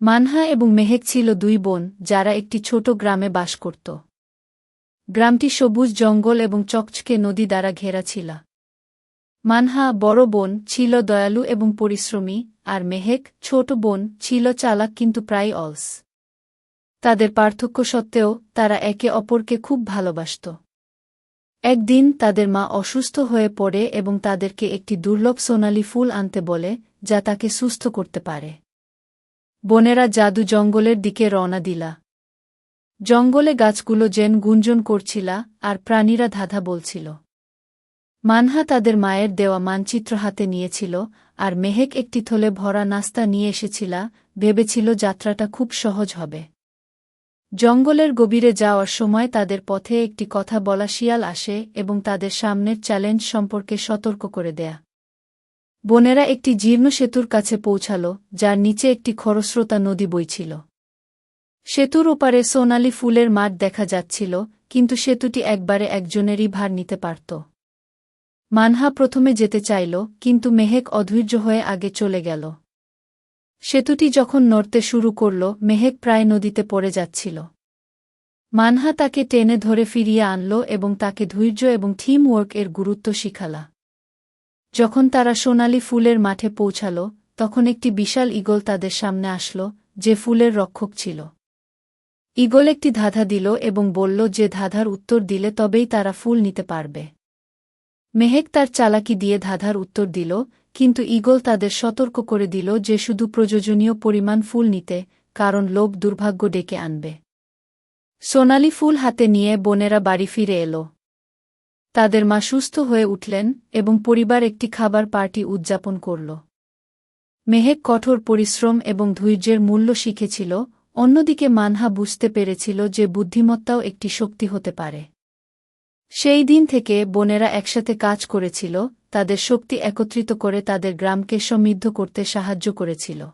মানহা এবং মেহেক ছিল দুই বোন, যারা একটি ছোট গ্রামে বাস করত। গ্রামটি সবুজ জঙ্গল এবং চকচকে নদী দ্বারা ঘেরা ছিল। মানহা বড় বোন, ছিল দয়ালু এবং পরিশ্রমী, আর মেহেক ছোট বোন, ছিল চালাক কিন্তু প্রায় অলস। তাদের পার্থক্য সত্ত্বেও, তারা একে অপরকে খুব ভালোবাসত। একদিন তাদের মা অসুস্থ হয়ে পড়ে এবং তাদেরকে একটি দুর্লভ সোনালি ফুল আনতে বলে, যা তাকে সুস্থ করতে পারে। বোনেরা জাদু জঙ্গলের দিকে রওনা দিলা। জঙ্গলে গাছগুলো যেন গুঞ্জন করছিলা আর প্রাণীরা ধাঁধা বলছিল। মানহা তাদের মায়ের দেওয়া মানচিত্র হাতে নিয়েছিল আর মেহেক একটি থলে ভরা নাস্তা নিয়ে এসেছিলা, ভেবেছিল যাত্রাটা খুব সহজ হবে। জঙ্গলের গভীরে যাওয়ার সময় তাদের পথে একটি কথা বলা শিয়াল আসে এবং তাদের সামনের চ্যালেঞ্জ সম্পর্কে সতর্ক করে দেয়া। বোনেরা একটি জীর্ণ সেতুর কাছে পৌঁছাল, যার নিচে একটি খরস্রোতা নদী বইছিল। সেতুর ওপারে সোনালি ফুলের মাঠ দেখা যাচ্ছিল, কিন্তু সেতুটি একবারে একজনেরই ভার নিতে পারত। মানহা প্রথমে যেতে চাইল, কিন্তু মেহেক অধৈর্য হয়ে আগে চলে গেল। সেতুটি যখন নড়তে শুরু করল, মেহেক প্রায় নদীতে পড়ে যাচ্ছিল। মানহা তাকে টেনে ধরে ফিরিয়ে আনল এবং তাকে ধৈর্য এবং থিম ওয়ার্ক এর গুরুত্ব শিখালা। যখন তারা সোনালি ফুলের মাঠে পৌঁছাল, তখন একটি বিশাল ইগল তাদের সামনে আসল, যে ফুলের রক্ষক ছিল। ইগল একটি ধাঁধা দিল এবং বলল, যে ধাঁধার উত্তর দিলে তবেই তারা ফুল নিতে পারবে। মেহেক তার চালাকি দিয়ে ধাঁধার উত্তর দিল, কিন্তু ইগল তাদের সতর্ক করে দিল যে শুধু প্রয়োজনীয় পরিমাণ ফুল নিতে, কারণ লোভ দুর্ভাগ্য ডেকে আনবে। সোনালি ফুল হাতে নিয়ে বোনেরা বাড়ি ফিরে এল। তাদের মা সুস্থ হয়ে উঠলেন এবং পরিবার একটি খাবার পার্টি উদযাপন করল। মেহেক কঠোর পরিশ্রম এবং ধৈর্যের মূল্য শিখেছিল, অন্যদিকে মানহা বুঝতে পেরেছিল যে বুদ্ধিমত্তাও একটি শক্তি হতে পারে। সেই দিন থেকে বোনেরা একসাথে কাজ করেছিল, তাদের শক্তি একত্রিত করে তাদের গ্রামকে সমৃদ্ধ করতে সাহায্য করেছিল।